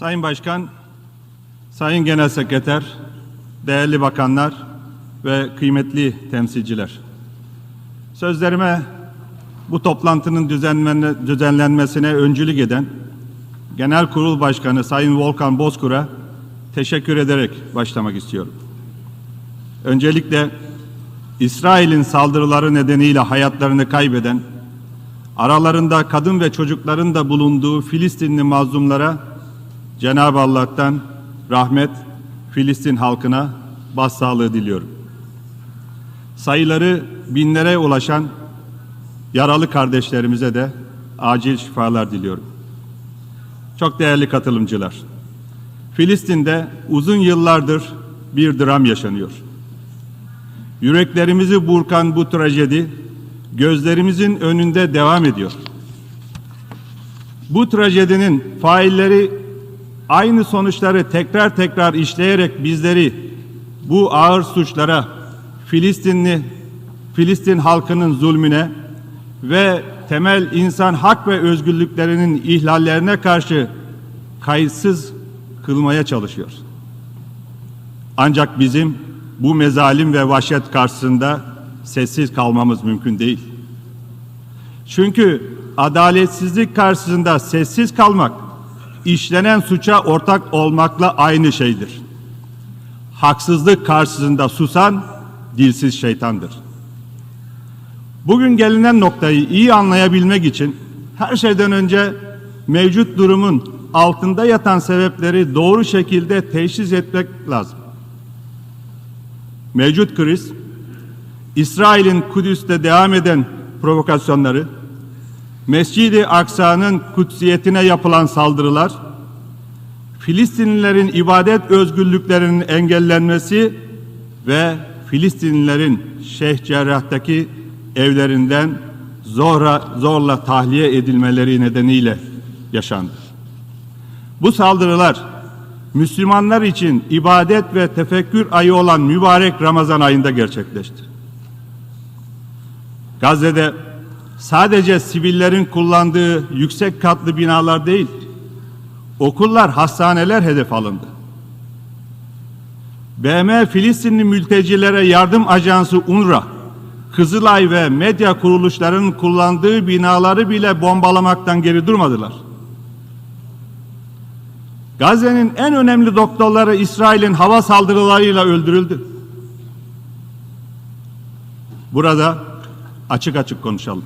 Sayın Başkan, Sayın Genel Sekreter, değerli bakanlar ve kıymetli temsilciler. Sözlerime bu toplantının düzenlenme- düzenlenmesine öncülük eden Genel Kurul Başkanı Sayın Volkan Bozkur'a teşekkür ederek başlamak istiyorum. Öncelikle İsrail'in saldırıları nedeniyle hayatlarını kaybeden, aralarında kadın ve çocukların da bulunduğu Filistinli mazlumlara Cenab-ı Allah'tan rahmet, Filistin halkına başsağlığı diliyorum. Sayıları binlere ulaşan yaralı kardeşlerimize de acil şifalar diliyorum. Çok değerli katılımcılar, Filistin'de uzun yıllardır bir dram yaşanıyor. Yüreklerimizi burkan bu trajedi gözlerimizin önünde devam ediyor. Bu trajedinin failleri aynı sonuçları tekrar tekrar işleyerek bizleri bu ağır suçlara Filistinli Filistin halkının zulmüne ve temel insan hak ve özgürlüklerinin ihlallerine karşı kayıtsız kılmaya çalışıyor. Ancak bizim bu mezalim ve vahşet karşısında sessiz kalmamız mümkün değil. Çünkü adaletsizlik karşısında sessiz kalmak işlenen suça ortak olmakla aynı şeydir. Haksızlık karşısında susan dilsiz şeytandır. Bugün gelinen noktayı iyi anlayabilmek için her şeyden önce mevcut durumun altında yatan sebepleri doğru şekilde teşhis etmek lazım. Mevcut kriz, İsrail'in Kudüs'te devam eden provokasyonları, Mescid-i Aksa'nın kutsiyetine yapılan saldırılar, Filistinlilerin ibadet özgürlüklerinin engellenmesi ve Filistinlilerin Şeyh Cerrah'taki evlerinden zorla, zorla tahliye edilmeleri nedeniyle yaşandı. Bu saldırılar Müslümanlar için ibadet ve tefekkür ayı olan mübarek Ramazan ayında gerçekleşti. Gazze'de sadece sivillerin kullandığı yüksek katlı binalar değil, okullar, hastaneler hedef alındı. BM Filistinli mültecilere yardım ajansı UNRWA, Kızılay ve medya kuruluşlarının kullandığı binaları bile bombalamaktan geri durmadılar. Gazze'nin en önemli doktorları İsrail'in hava saldırılarıyla öldürüldü. Burada açık açık konuşalım.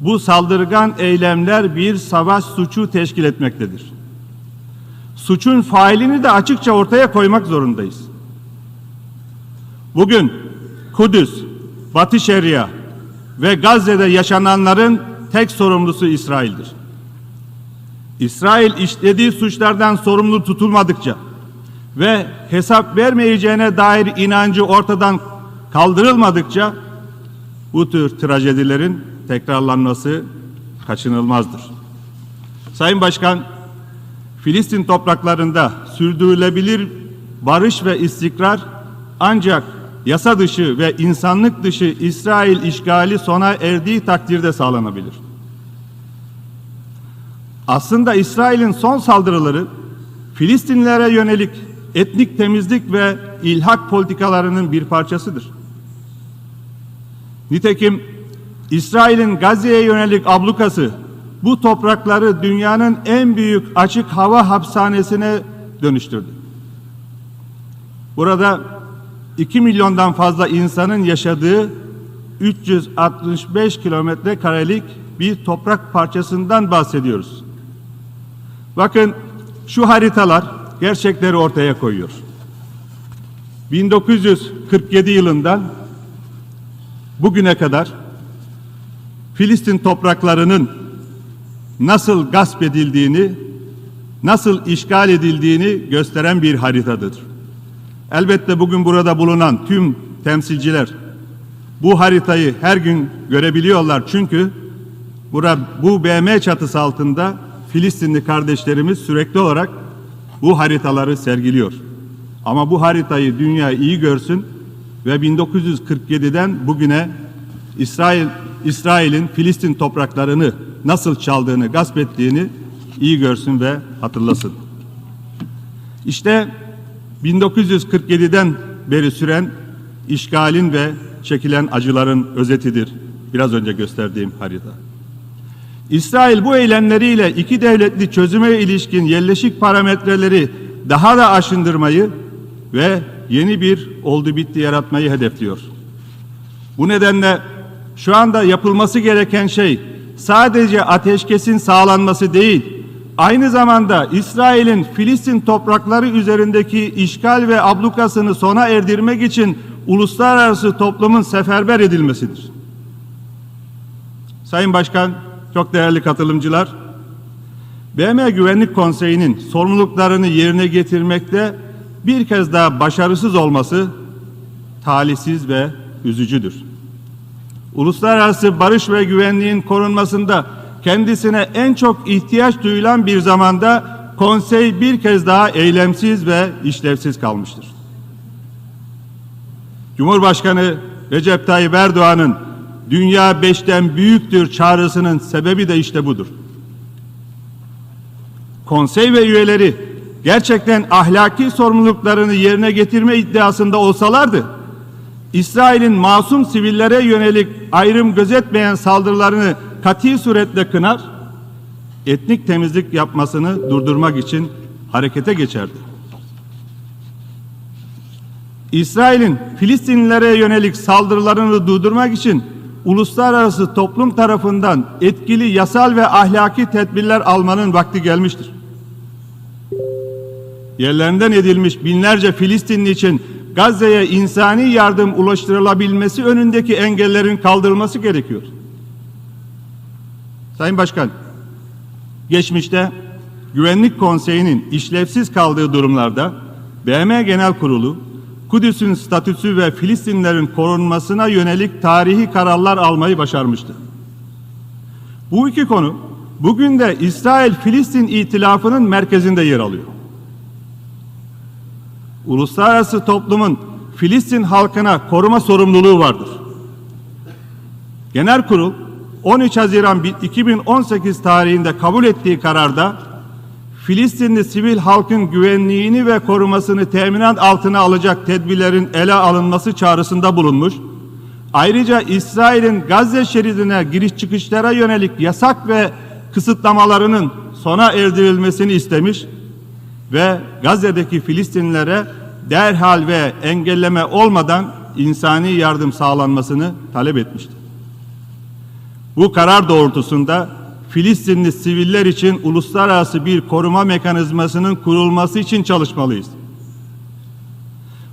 Bu saldırgan eylemler bir savaş suçu teşkil etmektedir. Suçun failini de açıkça ortaya koymak zorundayız. Bugün Kudüs, Batı Şeria ve Gazze'de yaşananların tek sorumlusu İsrail'dir. İsrail işlediği suçlardan sorumlu tutulmadıkça ve hesap vermeyeceğine dair inancı ortadan kaldırılmadıkça bu tür trajedilerin tekrarlanması kaçınılmazdır. Sayın Başkan, Filistin topraklarında sürdürülebilir barış ve istikrar ancak yasa dışı ve insanlık dışı İsrail işgali sona erdiği takdirde sağlanabilir. Aslında İsrail'in son saldırıları Filistinlilere yönelik etnik temizlik ve ilhak politikalarının bir parçasıdır. Nitekim İsrail'in Gazze'ye yönelik ablukası bu toprakları dünyanın en büyük açık hava hapishanesine dönüştürdü. Burada 2 milyondan fazla insanın yaşadığı 365 kilometre karelik bir toprak parçasından bahsediyoruz. Bakın şu haritalar gerçekleri ortaya koyuyor. 1947 yılından bugüne kadar Filistin topraklarının nasıl gasp edildiğini, nasıl işgal edildiğini gösteren bir haritadır. Elbette bugün burada bulunan tüm temsilciler bu haritayı her gün görebiliyorlar çünkü bura, bu BM çatısı altında Filistinli kardeşlerimiz sürekli olarak bu haritaları sergiliyor. Ama bu haritayı dünya iyi görsün ve 1947'den bugüne İsrail İsrail'in Filistin topraklarını nasıl çaldığını, gasp ettiğini iyi görsün ve hatırlasın. İşte 1947'den beri süren işgalin ve çekilen acıların özetidir. Biraz önce gösterdiğim harita. İsrail bu eylemleriyle iki devletli çözüme ilişkin yerleşik parametreleri daha da aşındırmayı ve yeni bir oldu bitti yaratmayı hedefliyor. Bu nedenle şu anda yapılması gereken şey sadece ateşkesin sağlanması değil, aynı zamanda İsrail'in Filistin toprakları üzerindeki işgal ve ablukasını sona erdirmek için uluslararası toplumun seferber edilmesidir. Sayın Başkan, çok değerli katılımcılar, BM Güvenlik Konseyi'nin sorumluluklarını yerine getirmekte bir kez daha başarısız olması talihsiz ve üzücüdür. Uluslararası barış ve güvenliğin korunmasında kendisine en çok ihtiyaç duyulan bir zamanda konsey bir kez daha eylemsiz ve işlevsiz kalmıştır. Cumhurbaşkanı Recep Tayyip Erdoğan'ın dünya beşten büyüktür çağrısının sebebi de işte budur. Konsey ve üyeleri gerçekten ahlaki sorumluluklarını yerine getirme iddiasında olsalardı, İsrail'in masum sivillere yönelik ayrım gözetmeyen saldırılarını kati suretle kınar, etnik temizlik yapmasını durdurmak için harekete geçerdi. İsrail'in Filistinlilere yönelik saldırılarını durdurmak için uluslararası toplum tarafından etkili yasal ve ahlaki tedbirler almanın vakti gelmiştir. Yerlerinden edilmiş binlerce Filistinli için Gazze'ye insani yardım ulaştırılabilmesi önündeki engellerin kaldırılması gerekiyor. Sayın Başkan, geçmişte Güvenlik Konseyi'nin işlevsiz kaldığı durumlarda BM Genel Kurulu Kudüs'ün statüsü ve Filistinlerin korunmasına yönelik tarihi kararlar almayı başarmıştı. Bu iki konu bugün de İsrail-Filistin itilafının merkezinde yer alıyor. Uluslararası toplumun Filistin halkına koruma sorumluluğu vardır. Genel Kurul 13 Haziran 2018 tarihinde kabul ettiği kararda Filistinli sivil halkın güvenliğini ve korumasını teminat altına alacak tedbirlerin ele alınması çağrısında bulunmuş. Ayrıca İsrail'in Gazze şeridine giriş çıkışlara yönelik yasak ve kısıtlamalarının sona erdirilmesini istemiş ve Gazze'deki Filistinlilere derhal ve engelleme olmadan insani yardım sağlanmasını talep etmiştir. Bu karar doğrultusunda Filistinli siviller için uluslararası bir koruma mekanizmasının kurulması için çalışmalıyız.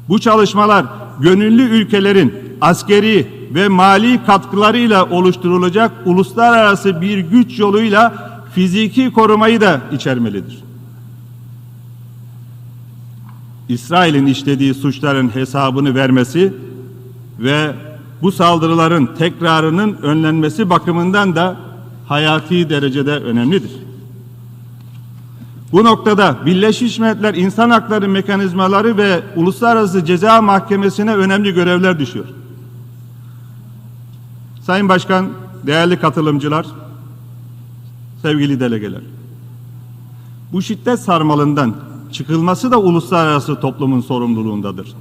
Bu çalışmalar gönüllü ülkelerin askeri ve mali katkılarıyla oluşturulacak uluslararası bir güç yoluyla fiziki korumayı da içermelidir. İsrail'in işlediği suçların hesabını vermesi ve bu saldırıların tekrarının önlenmesi bakımından da hayati derecede önemlidir. Bu noktada Birleşmiş Milletler İnsan Hakları Mekanizmaları ve Uluslararası Ceza Mahkemesi'ne önemli görevler düşüyor. Sayın Başkan, değerli katılımcılar, sevgili delegeler. Bu şiddet sarmalından çıkılması da uluslararası toplumun sorumluluğundadır.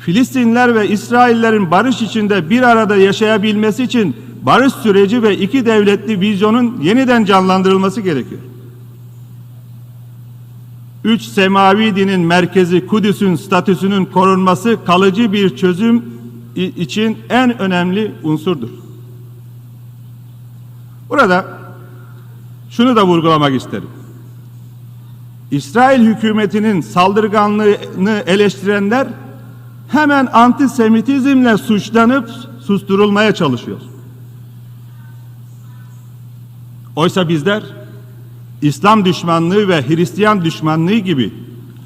Filistinler ve İsraillerin barış içinde bir arada yaşayabilmesi için barış süreci ve iki devletli vizyonun yeniden canlandırılması gerekiyor. Üç semavi dinin merkezi Kudüs'ün statüsünün korunması kalıcı bir çözüm için en önemli unsurdur. Burada şunu da vurgulamak isterim. İsrail hükümetinin saldırganlığını eleştirenler hemen antisemitizmle suçlanıp susturulmaya çalışıyor. Oysa bizler İslam düşmanlığı ve Hristiyan düşmanlığı gibi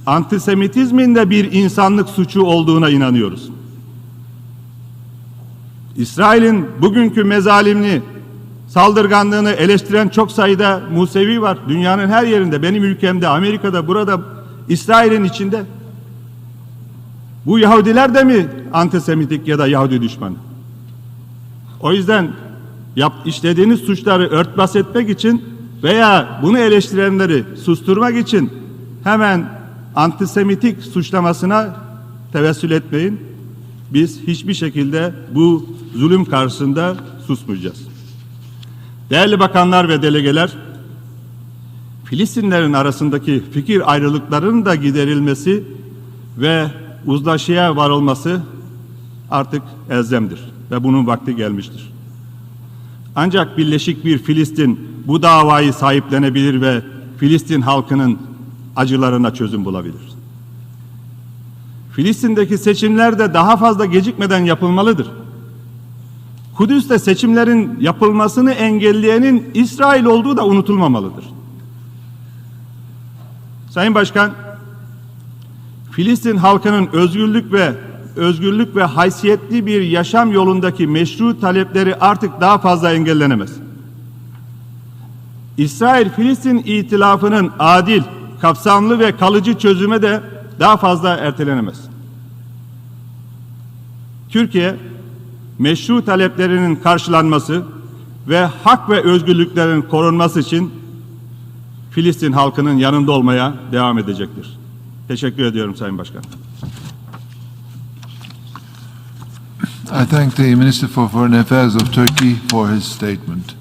antisemitizmin de bir insanlık suçu olduğuna inanıyoruz. İsrail'in bugünkü mezalimini, saldırganlığını eleştiren çok sayıda Musevi var. Dünyanın her yerinde, benim ülkemde, Amerika'da, burada, İsrail'in içinde. Bu Yahudiler de mi antisemitik ya da Yahudi düşmanı? O yüzden yap, işlediğiniz suçları örtbas etmek için veya bunu eleştirenleri susturmak için hemen antisemitik suçlamasına tevessül etmeyin. Biz hiçbir şekilde bu zulüm karşısında susmayacağız. Değerli bakanlar ve delegeler, Filistinlerin arasındaki fikir ayrılıklarının da giderilmesi ve uzlaşıya varılması artık elzemdir ve bunun vakti gelmiştir. Ancak birleşik bir Filistin bu davayı sahiplenebilir ve Filistin halkının acılarına çözüm bulabilir. Filistin'deki seçimler de daha fazla gecikmeden yapılmalıdır. Kudüs'te seçimlerin yapılmasını engelleyenin İsrail olduğu da unutulmamalıdır. Sayın Başkan, Filistin halkının özgürlük ve özgürlük ve haysiyetli bir yaşam yolundaki meşru talepleri artık daha fazla engellenemez. İsrail-Filistin itilafının adil, kapsamlı ve kalıcı çözüme de daha fazla ertelenemez. Türkiye, meşru taleplerinin karşılanması ve hak ve özgürlüklerin korunması için Filistin halkının yanında olmaya devam edecektir. Teşekkür ediyorum Sayın Başkan. I thank the Minister for Foreign Affairs of Turkey for his statement.